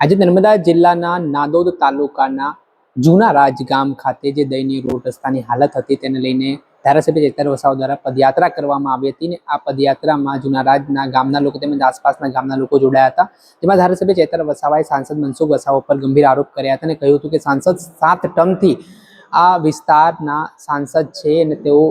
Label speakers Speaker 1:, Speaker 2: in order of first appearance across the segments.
Speaker 1: આજે નર્મદા જિલ્લાના નાદોદ તાલુકાના જૂના રાજ ગામ ખાતે જે દયનીય રોડ રસ્તાની હાલત હતી તેને લઈને ધારાસભ્ય ચેતર વસાવ દ્વારા પદયાત્રા કરવામાં આવી હતી ને આ પદયાત્રામાં જૂના રાજના ગામના લોકો તેમજ આસપાસના ગામના લોકો જોડાયા હતા. જેમાં ધારાસભ્ય ચેતર વસાવાએ સાંસદ મનસુખ વસાવા પર ગંભીર આરોપ કર્યા હતા અને કહ્યું હતું કે સાંસદ સાત ટર્મથી આ વિસ્તારના સાંસદ છે અને તેઓ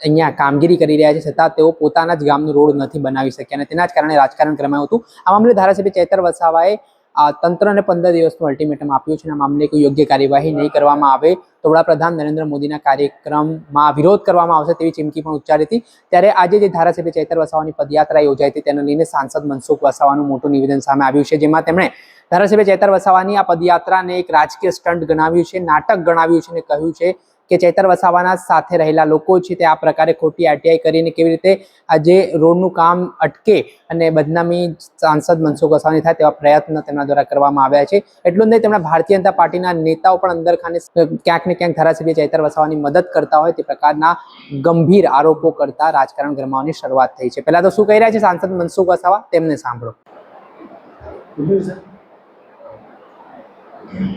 Speaker 1: અહીંયા કામગીરી કરી રહ્યા છે, છતાં તેઓ પોતાના જ ગામનો રોડ નથી બનાવી શક્યા અને તેના જ કારણે રાજકારણ કરમાયું હતું. આ મામલે ધારાસભ્ય ચેતર વસાવાએ આ તંત્રને પંદર દિવસનું અલ્ટિમેટમ આપ્યું છે અને મામલે કોઈ યોગ્ય કાર્યવાહી નહીં કરવામાં આવે, તો વડાપ્રધાન નરેન્દ્ર મોદીના કાર્યક્રમમાં વિરોધ કરવામાં આવશે તેવી ચીમકી પણ ઉચ્ચારી હતી. ત્યારે આજે જે ધારાસભ્ય ચેતર વસાવાની પદયાત્રા યોજાઈ હતી, તેને લઈને સાંસદ મનસુખ વસાવાનું મોટું નિવેદન સામે આવ્યું છે, જેમાં તેમણે ધારાસભ્ય ચેતર વસાવાની આ પદયાત્રાને એક રાજકીય સ્ટન્ટ ગણાવ્યું છે, નાટક ગણાવ્યું છે અને કહ્યું છે કે ચેતર વસાવાના સાથે રહેલા લોકો છે તે આ પ્રકારે ખોટી આરટીઆઈ કરીને કેવી રીતે આજે રોડનું કામ અટકે અને બદનામી સાંસદ મનસુખ વસાવાની થાય તેવા પ્રયત્ન તેમના દ્વારા કરવામાં આવ્યા છે. એટલું જ નહીં તેમના ભારતીય જનતા પાર્ટીના નેતાઓ પણ અંદર ખાને ક્યાંક ને ક્યાંક ધારાસભ્ય ચૈતર વસાવાની મદદ કરતા હોય તે પ્રકારના ગંભીર આરોપો કરતા રાજકારણ ગરમાવાની શરૂઆત થઈ છે. પહેલા તો શું કહી રહ્યા છે સાંસદ મનસુખ વસાવા? તેમને સાંભળો.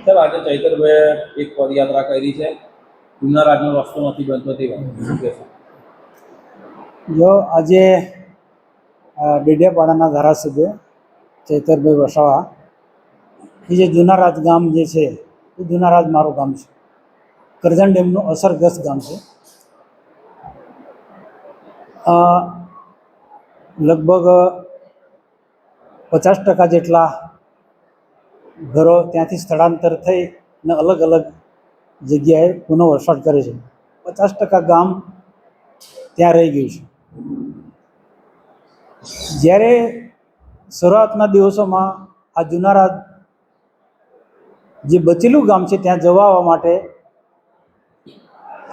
Speaker 2: સર આજે ચૈતરભાઈ એક પદયાત્રા કરી છે. રાજનો રસ્તો નથી બનતો તે
Speaker 3: જો આજે ડેડિયાપાડાના ધારાસભ્ય ચૈતરભાઈ વસાવા, એ જે જુનારાજ ગામ જે છે, એ જુનારાજ મારું ગામ છે. કરજણ ડેમનું અસરગ્રસ્ત ગામ છે. લગભગ પચાસ ટકા જેટલા ઘરો ત્યાંથી સ્થળાંતર થઈ ને અલગ અલગ જગ્યાએ પુનઃ વસવાટ કરે છે. પચાસ ટકા ગામ ત્યાં રહી ગયું છે. જ્યારે શરૂઆતના દિવસોમાં આ જુનારા જે બચેલું ગામ છે ત્યાં જવા આવવા માટે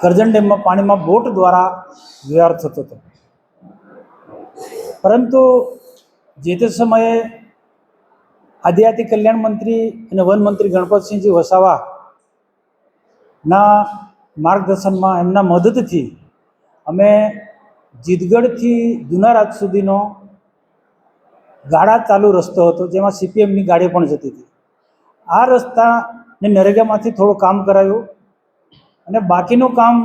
Speaker 3: કરજણ ડેમમાં પાણીમાં બોટ દ્વારા વ્યવહાર થતો હતો. પરંતુ જે તે સમયે આદિજાતિ કલ્યાણ મંત્રી અને વન મંત્રી ગણપતસિંહજી વસાવા ના માર્ગદર્શનમાં એમના મદદથી અમે જીતગઢથી જુનારાજ સુધીનો ગાડા ચાલુ રસ્તો હતો, જેમાં સીપીએમની ગાડી પણ જતી હતી. આ રસ્તાને નરેગામાંથી થોડું કામ કરાયું અને બાકીનું કામ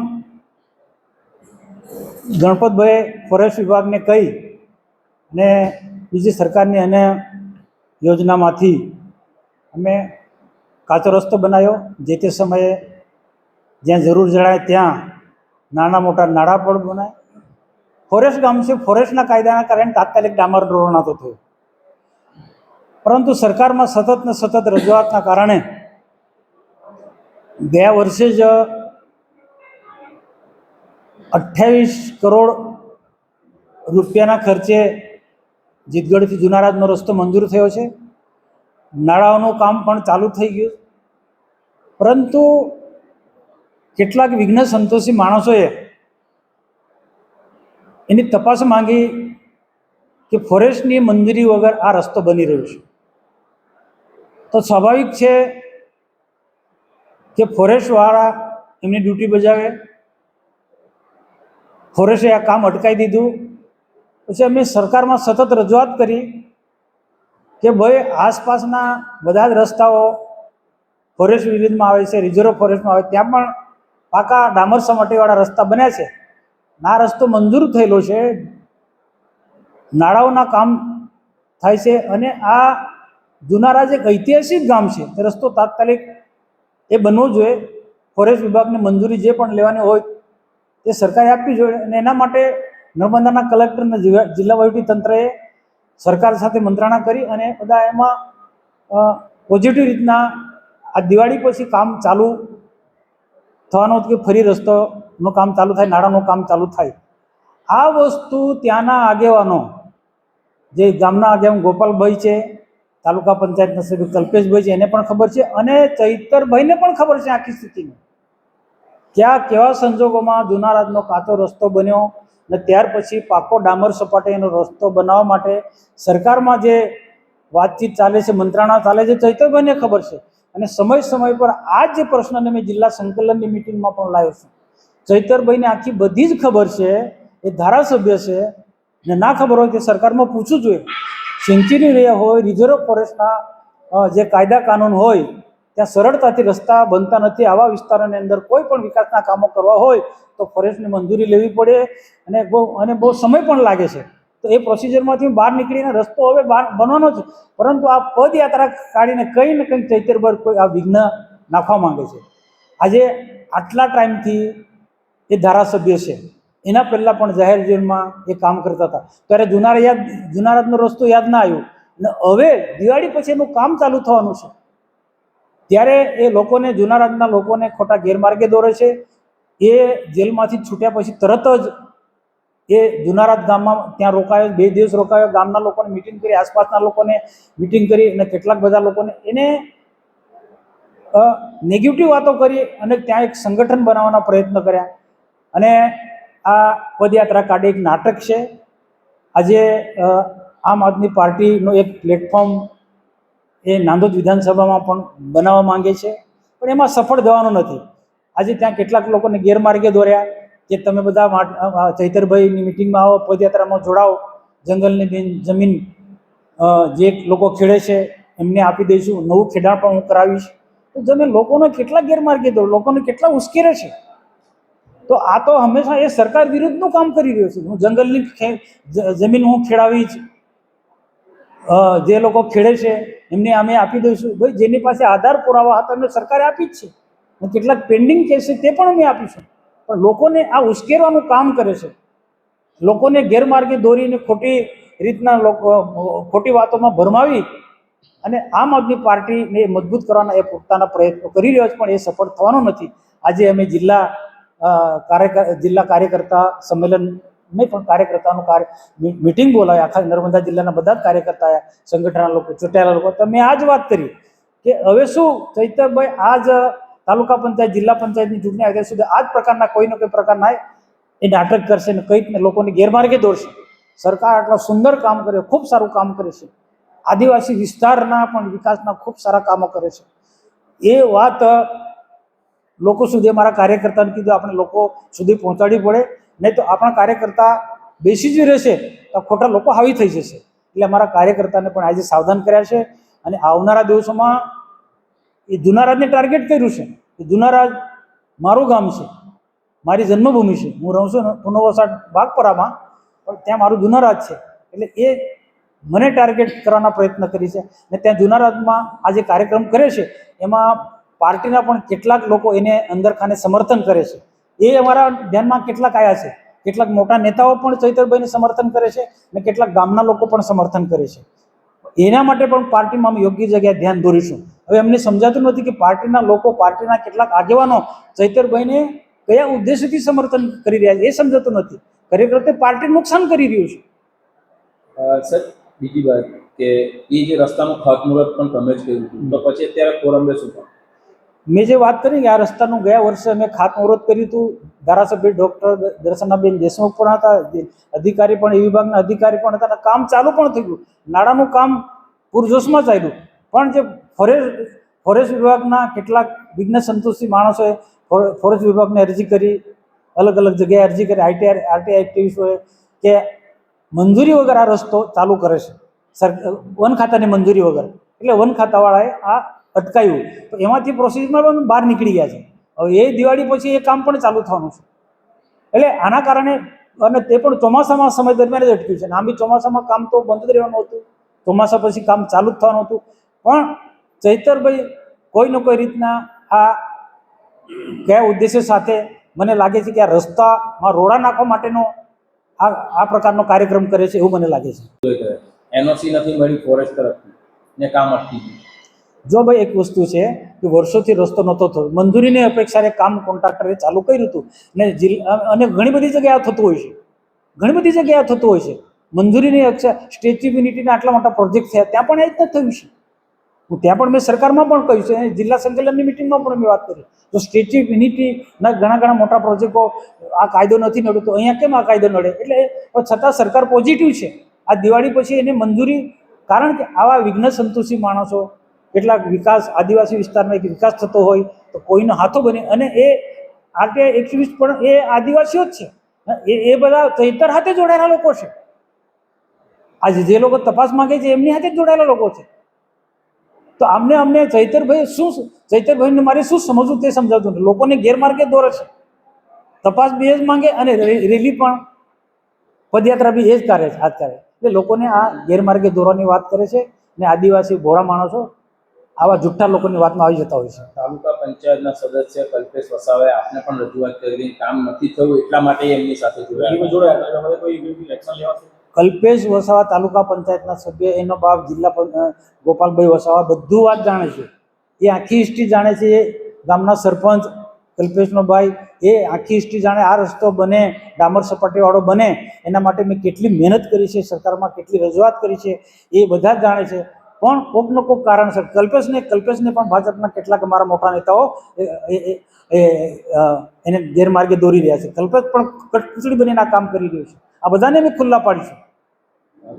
Speaker 3: ગણપતભાઈ ફોરેસ્ટ વિભાગને કહી અને બીજી સરકારની અને યોજનામાંથી અમે કાચો રસ્તો બનાવ્યો. જે તે સમયે જ્યાં જરૂર જણાય ત્યાં નાના મોટા નાળા પણ બનાય. ફોરેસ્ટ ગામ છે ફોરેસ્ટના કાયદાના કારણે તાત્કાલિક ડામર રોડ નહોતો થયો. પરંતુ સરકારમાં સતત ને સતત રજૂઆતના કારણે ગયા વર્ષે જ અઠ્યાવીસ કરોડ રૂપિયાના ખર્ચે જીતગઢથી જુનારાજનો રસ્તો મંજૂર થયો છે. નાળાઓનું કામ પણ ચાલુ થઈ ગયું પરંતુ કેટલાક વિઘ્ન સંતોષી માણસોએ એની તપાસ માંગી કે ફોરેસ્ટની મંજૂરી વગર આ રસ્તો બની રહ્યો છે. તો સ્વાભાવિક છે કે ફોરેસ્ટવાળા એમની ડ્યુટી બજાવે. ફોરેસ્ટે આ કામ અટકાવી દીધું. પછી અમે સરકારમાં સતત રજૂઆત કરી કે ભાઈ આસપાસના બધા જ રસ્તાઓ ફોરેસ્ટ વિલેજમાં આવે છે, રિઝર્વ ફોરેસ્ટમાં આવે, ત્યાં પણ પાકા ડામર સપાટીવાળા રસ્તા બન્યા છે. આ રસ્તો મંજૂર થયેલો છે. નાળાઓના કામ થાય છે અને આ જુનારાજ એક ઐતિહાસિક ગામ છે, તે રસ્તો તાત્કાલિક એ બનવો જોઈએ. ફોરેસ્ટ વિભાગને મંજૂરી જે પણ લેવાની હોય, તે સરકારે આપવી જોઈએ અને એના માટે નર્મદાના કલેક્ટર અને જિલ્લા જિલ્લા તંત્રએ સરકાર સાથે મંત્રણા કરી અને બધા એમાં પોઝિટિવ રીતના આ દિવાળી પછી કામ ચાલુ થવાનું હતું કે ફરી રસ્તોનું કામ ચાલુ થાય, નાણાંનું કામ ચાલુ થાય. આ વસ્તુ ત્યાંના આગેવાનો, જે ગામના આગેવાન ગોપાલભાઈ છે, તાલુકા પંચાયતના સભ્ય કલ્પેશભાઈ છે, એને પણ ખબર છે અને ચૈતરભાઈને પણ ખબર છે આખી સ્થિતિની. ક્યાં, કેવા સંજોગોમાં જુનારાજનો કાચો રસ્તો બન્યો અને ત્યાર પછી પાકો ડામર સપાટીનો રસ્તો બનાવવા માટે સરકારમાં જે વાતચીત ચાલે છે, મંત્રણા ચાલે છે, ચૈતરભાઈને ખબર છે. અને સમય સમય પર આ જ પ્રશ્નને મેં જિલ્લા સંકલનની મિટિંગમાં પણ લાવ્યો છું. ચૈતરભાઈને આખી બધી જ ખબર છે, એ ધારાસભ્ય છે, ને ના ખબર હોય તે સરકારમાં પૂછવું જોઈએ. સેન્ચુરી રહ્યા હોય, રિઝર્વ ફોરેસ્ટના જે કાયદા કાનૂન હોય, ત્યાં સરળતાથી રસ્તા બનતા નથી. આવા વિસ્તારોની અંદર કોઈ પણ વિકાસના કામો કરવા હોય, તો ફોરેસ્ટની મંજૂરી લેવી પડે અને બહુ અને બહુ સમય પણ લાગે છે. તો એ પ્રોસિજરમાંથી બહાર નીકળીને રસ્તો હવે બહાર બનવાનો છે. પરંતુ આ પદયાત્રા કાઢીને કંઈ ને કંઈ ચૈતરભર કોઈ આ વિઘ્ન નાખવા માંગે છે. આજે આટલા ટાઈમથી એ ધારાસભ્ય છે. એના પહેલાં પણ જાહેર જીવનમાં એ કામ કરતા હતા. ત્યારે જુના યાદ જુનારાતનો રસ્તો યાદ ના આવ્યો. અને હવે દિવાળી પછી એનું કામ ચાલુ થવાનું છે. ત્યારે એ લોકોને જુનારાતના લોકોને ખોટા ગેરમાર્ગે દોરે છે. એ જેલમાંથી છૂટ્યા પછી તરત જ એ જુનારાત ગામમાં ત્યાં રોકાયો, બે દિવસ રોકાયો, ગામના લોકોને મિટિંગ કરી, આસપાસના લોકોને મિટિંગ કરી અને કેટલાક બધા લોકોને એને નેગેટિવ વાતો કરી અને ત્યાં એક સંગઠન બનાવવાનો પ્રયત્ન કર્યા. અને આ પદયાત્રા કાઢે એક નાટક છે. આજે આમ આદમી પાર્ટીનો એક પ્લેટફોર્મ એ નાંદોદ વિધાનસભામાં પણ બનાવવા માંગે છે. પણ એમાં સફળ થવાનું નથી. આજે ત્યાં કેટલાક લોકોને ગેરમાર્ગે દોર્યા. કે તમે બધા ચૈતરભાઈની મિટિંગમાં આવો, પદયાત્રામાં જોડાઓ, જંગલની બેન જમીન જે લોકો ખેડે છે એમને આપી દઈશું, નવું ખેડાણ પણ હું કરાવીશ. તો તમે લોકોને કેટલા ગેરમાર્ગે દો, લોકોને કેટલા ઉશ્કેરે છે? તો આ તો હંમેશા એ સરકાર વિરુદ્ધનું કામ કરી રહ્યો છે. હું જંગલની જમીન હું ખેડાવીશ જે લોકો ખેડે છે એમને અમે આપી દઈશું. ભાઈ, જેની પાસે આધાર પુરાવા હતા એમને સરકારે આપી જ છે. કેટલાક પેન્ડિંગ કેસ છે તે પણ અમે આપીશું. પણ લોકોને આ ઉશ્કેરવાનું કામ કરે છે. લોકોને ગેરમાર્ગે દોરીને ખોટી રીતના લોકો, ખોટી વાતોમાં ભરમાવી અને આમ આદમી પાર્ટીને મજબૂત કરવાના એ પોતાના પ્રયત્નો કરી રહ્યો છે, પણ એ સફળ થવાનો નથી. આજે અમે જિલ્લા કાર્યકર, જિલ્લા કાર્યકર્તા સંમેલન નહીં પણ કાર્યકર્તાનું કાર્ય મિટિંગ બોલાવી. આખા નર્મદા જિલ્લાના બધા જ કાર્યકર્તા આવ્યા સંગઠનના લોકો, ચૂંટાયેલા લોકો. તો મેં આ જ વાત કરી કે હવે શું ચૈતરભાઈ આ જ તાલુકા પંચાયત, જિલ્લા પંચાયતની ચૂંટણી આવે ત્યાં સુધી આ જ પ્રકારના કોઈનો કોઈ પ્રકારના એ નાટક કરશે ને કંઈક ને લોકોને ગેરમાર્ગે દોરશે સરકાર આટલા સુંદર કામ કરે ખૂબ સારું કામ કરે છે. આદિવાસી વિસ્તારના પણ વિકાસના ખૂબ સારા કામો કરે છે. એ વાત લોકો સુધી અમારા કાર્યકર્તાને કીધું, આપણે લોકો સુધી પહોંચાડવી પડે. નહીં તો આપણા કાર્યકર્તા બેસી જ રહેશે, તો ખોટા લોકો હાવી થઈ જશે. એટલે અમારા કાર્યકર્તાને પણ આજે સાવધાન કર્યા છે. અને આવનારા દિવસોમાં એ જુનારાજને ટાર્ગેટ કર્યું છે. કે જુનારાજ, મારું ગામ છે, મારી જન્મભૂમિ છે. હું રહું છું પુનઃવસાટ બાગપરામાં, પણ ત્યાં મારું જુનારાજ છે. એટલે એ મને ટાર્ગેટ કરવાના પ્રયત્ન કરી છે. ને ત્યાં જુનારાજમાં આ જે કાર્યક્રમ કરે છે, એમાં પાર્ટીના પણ કેટલાક લોકો એને અંદર ખાને સમર્થન કરે છે. એ અમારા ધ્યાનમાં કેટલાક આવ્યા છે. કેટલાક મોટા નેતાઓ પણ ચૈતરભાઈને સમર્થન કરે છે અને કેટલાક ગામના લોકો પણ સમર્થન કરે છે. એના માટે પણ પાર્ટીમાં અમે યોગ્ય જગ્યાએ ધ્યાન દોરીશું. હવે એમને સમજાતું નથી કે પાર્ટીના લોકો પાર્ટીના કેટલાક આગેવાનો ચૈતરભાઈને કયા ઉદ્દેશ્યથી સમર્થન કરી રહ્યા છે એ સમજાતું નથી. ખરેખર તે પાર્ટી નુકસાન કરી રહ્યું છે.
Speaker 2: સર બીજી વાત કે એ જે રસ્તાનું ખાતમુહૂર્ત પણ તમે જ કર્યું તો પછી અત્યારે કોરંબે શું પણ
Speaker 3: મેં જે વાત કરી કે આ રસ્તાનું ગયા વર્ષે અમે ખાતમુહૂર્ત કર્યું હતું. ધારાસભ્ય ડૉક્ટર દર્શનાબેન દેશમુખ પણ હતા અધિકારી પણ એ વિભાગના અધિકારી પણ હતા કામ ચાલુ પણ થઈ ગયું નાણાંનું કામ પૂરજોશમાં ચાલ્યું. પણ જે ફોરેસ્ટ ફોરેસ્ટ વિભાગના કેટલાક વિઘ્ન સંતોષી માણસોએ ફોરેસ્ટ વિભાગને અરજી કરી, અલગ અલગ જગ્યાએ અરજી કરી આઈટીઆર આરટીઆઈ એક્ટિવિસ્ટોએ કે મંજૂરી વગર આ રસ્તો ચાલુ કરે છે. સર, વન ખાતાની મંજૂરી વગર. એટલે વન ખાતાવાળાએ આ અટકાયું. તો એમાંથી પ્રોસેસમાં પણ બહાર નીકળી ગયા છે. હવે એ દિવાળી પછી એ કામ પણ ચાલુ થવાનું છે. એટલે આના કારણે અને તે પણ ચોમાસામાં સમય દરમિયાન જ અટક્યું છે. આમ બી ચોમાસામાં કામ તો બંધ જ રહેવાનું હતું. ચોમાસા પછી કામ ચાલુ જ થવાનું હતું. પણ ચૈતરભાઈ કોઈ ન કોઈ રીતના આ કયા ઉદ્દેશ્ય સાથે મને લાગે છે કે આ રસ્તામાં રોડા નાખવા માટેનો આ આ પ્રકારનો કાર્યક્રમ કરે છે એવું મને લાગે છે.
Speaker 2: એનઓસી નથી મળી ફોરેસ્ટ તરફથી. ને કામ અટકી
Speaker 3: જો ભાઈ એક વસ્તુ છે કે વર્ષોથી રસ્તો નહોતો થતો. મંજૂરીની અપેક્ષાએ કામ કોન્ટ્રાક્ટરે ચાલુ કર્યું હતું. ને જિલ્લા અને ઘણી બધી જગ્યાએ થતું હોય છે. ઘણી બધી જગ્યાએ થતું હોય છે. મંજૂરીની અપેક્ષા સ્ટેચ્યુ યુનિટીના આટલા મોટા પ્રોજેક્ટ થયા ત્યાં પણ એ જ થયું છે. હું ત્યાં પણ મેં સરકારમાં પણ કહ્યું છે જિલ્લા સંકલનની મિટિંગમાં પણ મેં વાત કરી. તો સ્ટેચ્યુ ઓફ યુનિટીના ઘણા ઘણા મોટા પ્રોજેક્ટો આ કાયદો નથી નડ્યો, તો અહીંયા કેમ આ કાયદો નડે? એટલે છતાં સરકાર પોઝિટિવ છે. આ દિવાળી પછી એને મંજૂરી, કારણ કે આવા વિઘ્ન સંતોષી માણસો, કેટલાક વિકાસ, આદિવાસી વિસ્તારમાં એક વિકાસ થતો હોય, તો કોઈનો હાથો બને. અને એ આરટીઆઈ એક્ટિવિસ્ટ પણ એ આદિવાસીઓ જ છે. એ એ બધા ચૈતર હાથે જોડાયેલા લોકો છે. આજે જે લોકો તપાસ માંગે છે, એમની હાથે જ જોડાયેલા લોકો છે. તો આમને અમને ચૈતરભાઈ શું ચૈતરભાઈને મારે શું સમજવું તે સમજાવતું નથી. લોકોને ગેરમાર્ગે દોરે છે. તપાસ બી એ જ માંગે અને રેલી પણ પદયાત્રા બી એ જ કરે છે હાથ કરે એટલે લોકોને આ ગેરમાર્ગે દોરવાની વાત કરે છે ને આદિવાસી ભોળા માણસો આવા જુઠ્ઠા લોકોની વાતમાં આવી જતા હોય છે.
Speaker 2: તાલુકા પંચાયતના સદસ્ય કલ્પેશ વસાવાએ આપને પણ રજૂઆત કરી કામ નથી થયું એટલા માટે એમની સાથે જોડાયા.
Speaker 3: કલ્પેશ વસાવા તાલુકા પંચાયતના સભ્ય, એનો બાપ જિલ્લા ગોપાલભાઈ વસાવા બધું વાત જાણે છે. એ આખી હિસ્ટ્રી જાણે છે એ ગામના સરપંચ કલ્પેશનો ભાઈ, એ આખી હિસ્ટ્રી જાણે આ રસ્તો બને, ડામર સપાટીવાળો બને, એના માટે મેં કેટલી મહેનત કરી છે, સરકારમાં કેટલી રજૂઆત કરી છે, એ બધા જ જાણે છે. પણ કોક ને કોક કારણસર, કલ્પેશને કલ્પેશને પણ ભાજપના કેટલાક અમારા મોટા નેતાઓ એને ગેરમાર્ગે દોરી રહ્યા છે. કલ્પેશ પણ કટકુચડી બનીને આ કામ કરી રહ્યું છે. આ બધાને અમે ખુલ્લા પાડીશું.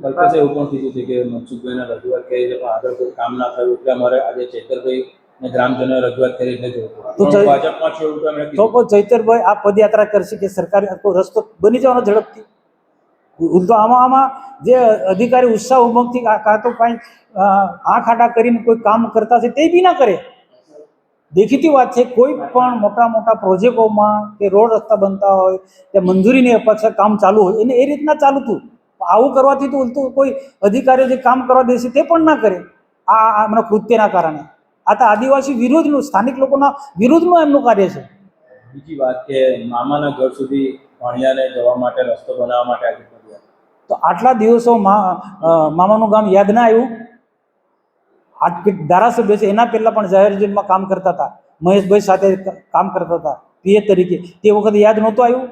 Speaker 2: કલ્પેશે એવું પણ કીધું છે કે મનસુખભાઈના રજૂઆત કરી પણ આગળ કોઈ કામ ના થયું એટલે અમારે આજે ચેતરભાઈ ને ગ્રામજનોએ રજૂઆત કરી એટલે ભાજપમાં છે એવું તો કીધું.
Speaker 3: ચૈતરભાઈ આ પદયાત્રા કરશે કે સરકારી આખો રસ્તો બની જવાનો ઝડપથી? તો આમાં આમાં જે અધિકારી ઉત્સાહ ઉમંગથી કા કાં તો કાંઈ આંખ આડા કરીને કોઈ કામ કરતા છે તે બી ના કરે. દેખીતી વાત છે કોઈ પણ મોટા મોટા પ્રોજેક્ટોમાં કે રોડ રસ્તા બનતા હોય કે મંજૂરીની અપેક્ષા કામ ચાલુ હોય એને એ રીતના ચાલુ હતું. આવું કરવાથી તો ઉલટું કોઈ અધિકારીઓ જે કામ કરવા દેશે તે પણ ના કરે. આ હમણાં કૃત્યના કારણે. આ તો આદિવાસી વિરોધનું સ્થાનિક લોકોના વિરોધનું એમનું કાર્ય છે.
Speaker 2: બીજી વાત કે મામાના ઘર સુધી ભણિયાને જવા માટે રસ્તો બનાવવા માટે
Speaker 3: તો આટલા દિવસોમાં મામાનું ગામ યાદ ના આવ્યું? આટ ધારાસભ્ય છે, એના પહેલાં પણ જાહેર જેલમાં કામ કરતા હતા. મહેશભાઈ સાથે કામ કરતા હતા, પીએ તરીકે. તે વખતે યાદ નહોતું આવ્યું?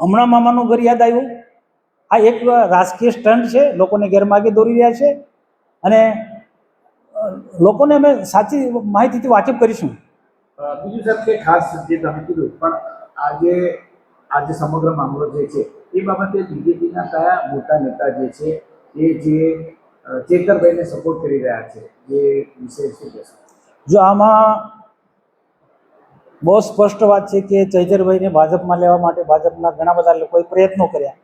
Speaker 3: હમણાં મામાનું ઘર યાદ આવ્યું? આ એક રાજકીય સ્ટન્ટ છે, લોકોને ગેરમાર્ગે દોરી રહ્યા છે. અને લોકોને અમે સાચી માહિતીથી વાકેફ કરીશું.
Speaker 4: બીજું સાહેબ કે ખાસ જે તમે કીધું, પણ આજે આજે સમગ્ર મામલો જે છે, એ બાબતે બીજેપીના કયા મોટા નેતા જે છે, એ જે ચેતરભાઈને સપોર્ટ કરી રહ્યા છે? જે
Speaker 3: આમાં બહુ સ્પષ્ટ વાત છે કે ચૈતરભાઈને ભાજપમાં લેવા માટે ભાજપના ઘણા બધા લોકોએ પ્રયત્નો કર્યા.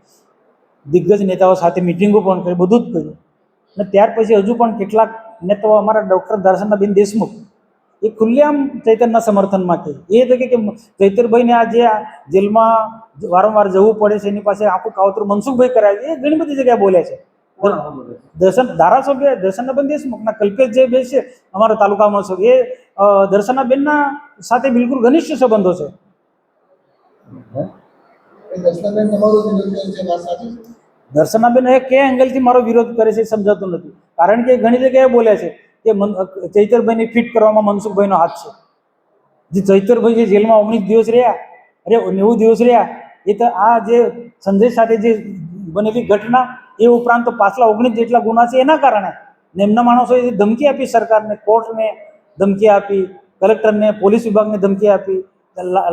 Speaker 3: દિગ્ગજ નેતાઓ સાથે મિટિંગો પણ કરી, બધું જ કર્યું. અને ત્યાર પછી હજુ પણ કેટલાક નેતાઓ અમારા ડૉક્ટર દર્શનાબેન દેશમુખ, એ ખુલ્લેઆમ ચૈતરના સમર્થનમાં કહે. એ તો કે ચૈતરભાઈને આ જે આ જેલમાં વારંવાર જવું પડે છે, એની પાસે આખું કાવતરું મનસુખભાઈ કરાવે એ ઘણી બધી જગ્યાએ બોલે છે? દર્શન ધારાસભ્ય દર્શનાબેન દેશમુખના કલ્પેશ જે બે છે અમારા તાલુકામાં છે એ દર્શનાબેનના સાથે બિલકુલ ઘનિષ્ઠ સંબંધો છે.
Speaker 5: દર્શનાબેન
Speaker 3: એ કયા એંગલથી મારો વિરોધ કરે છે સમજાતું નથી. કારણ કે ઘણી જગ્યાએ બોલ્યા છે કે ચૈતરભાઈને ફિટ કરવામાં મનસુખભાઈનો હાથ છે. જે ચૈતરભાઈ જે જેલમાં ઓગણીસ દિવસ રહ્યા અરે નેવું દિવસ રહ્યા એ તો આ જે સંદેશ સાથે જે બનેલી ઘટના એ ઉપરાંત પાછલા ઓગણીસ જેટલા ગુના છે એના કારણે ને એમના માણસોએ ધમકી આપી સરકારને, કોર્ટને ધમકી આપી, કલેક્ટરને, પોલીસ વિભાગને ધમકી આપી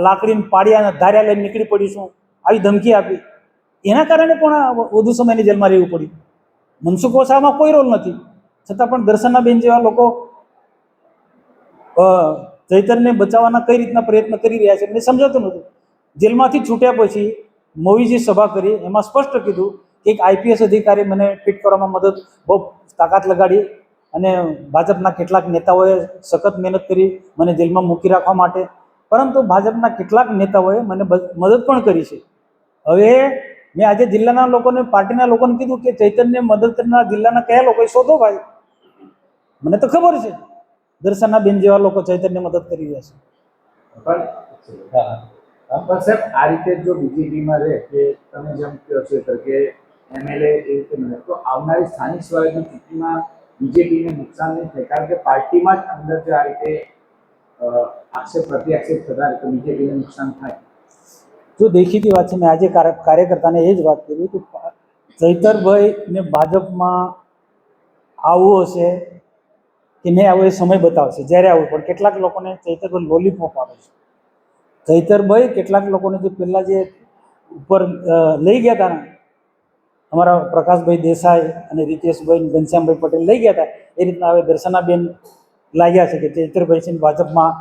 Speaker 3: લાકડીને પાડ્યા ધાર્યા લઈને નીકળી પડીશું આવી ધમકી આપી. એના કારણે પણ વધુ સમયની જેલમાં રહેવું પડ્યું. મનસુખ ઓસામાં કોઈ રોલ નથી. છતાં પણ દર્શનાબેન જેવા લોકો ચૈતરને બચાવવાના કઈ રીતના પ્રયત્ન કરી રહ્યા છે એમને સમજાતું નથી જેલમાંથી છૂટ્યા પછી મોવીજી સભા કરી, એમાં સ્પષ્ટ કીધું એક આઈપીએસ અધિકારી મને ફિટ કરવામાં મદદ, બહુ તાકાત લગાડી અને ભાજપના કેટલાક નેતાઓએ સખત મહેનત કરી મને જેલમાં મૂકી રાખવા માટે. પરંતુ ભાજપના કેટલાક નેતાઓએ મને મદદ પણ કરી છે. હવે મેં આજે જિલ્લાના લોકોને, પાર્ટીના લોકોને કીધું કે ચૈતન્ય મદદ કરનાર જિલ્લાના કયા લોકો શોધો ભાઈ? મને તો ખબર છે. દર્શનાબેન જેવા લોકો ચૈતન્ય મદદ કરી રહ્યા છે.
Speaker 4: આ રીતે જો બીજેપીમાં રહે કે તમે જેમ કહો છો કે એમએલએ એ રીતે મળે. તો આવનારી સ્થાનિક સ્વરાજની ચૂંટણીમાં બીજેપીને નુકસાન નહીં થાય, કારણ કે પાર્ટીમાં જ અંદર જો આ રીતે આક્ષેપ પ્રતિ થતા તો બીજેપીને નુકસાન થાય.
Speaker 3: જો દેખીતી વાત છે, મેં આજે કાર્યકર્તાને એ જ વાત કરી કે ચૈતરભાઈને ભાજપમાં આવવું હશે કે નહીં આવું એ સમય બતાવશે, જ્યારે આવવું પણ કેટલાક લોકોને ચૈતરભાઈ લોલીપોપ આપે છે. ચૈતરભાઈ કેટલાક લોકોને જે પહેલાં જે ઉપર લઈ ગયા હતા અમારા પ્રકાશભાઈ દેસાઈ અને રીતેશભાઈ ઘનશ્યામભાઈ પટેલ લઈ ગયા હતા. એ રીતના હવે દર્શનાબેન લાગ્યા છે કે ચૈતરભાઈ છે ભાજપમાં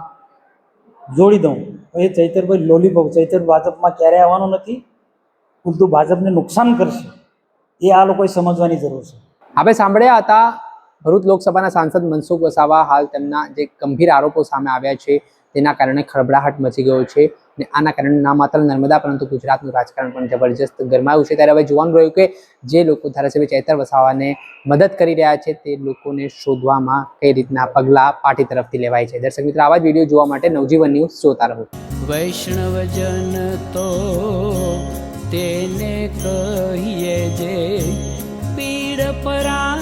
Speaker 3: જોડી દઉં. એ ચૈતરભાઈ લોલીપોપ ચૈતર ભાજપમાં ક્યારે આવવાનું નથી, ઉલટું ભાજપને નુકસાન કરશે. એ આ લોકોએ સમજવાની જરૂર છે.
Speaker 1: આપણે સાંભળ્યા હતા ભરૂચ લોકસભાના સાંસદ મનસુખ વસાવા હાલ તેમના જે ગંભીર આરોપો સામે આવ્યા છે, તેના કારણે ખળભળાહટ મચી ગયો છે. અને આના કારણે ના માત્ર નર્મદા, પરંતુ ગુજરાતનું રાજકારણ પણ જબરજસ્ત ગરમાયું છે. ત્યારે હવે જોવાનું રહ્યું કે જે લોકો ધારાસભ્ય ચૈતર વસાવાને મદદ કરી રહ્યા છે, તે લોકોને શોધવામાં કઈ રીતના પગલાં પાર્ટી તરફથી લેવાય છે. દર્શક મિત્રો, આવા જ વીડિયો જોવા માટે નવજીવન ન્યૂઝ જોતા રહો.
Speaker 6: વૈષ્ણવજન તો તેને કહીએ જે પીડ પરાઈ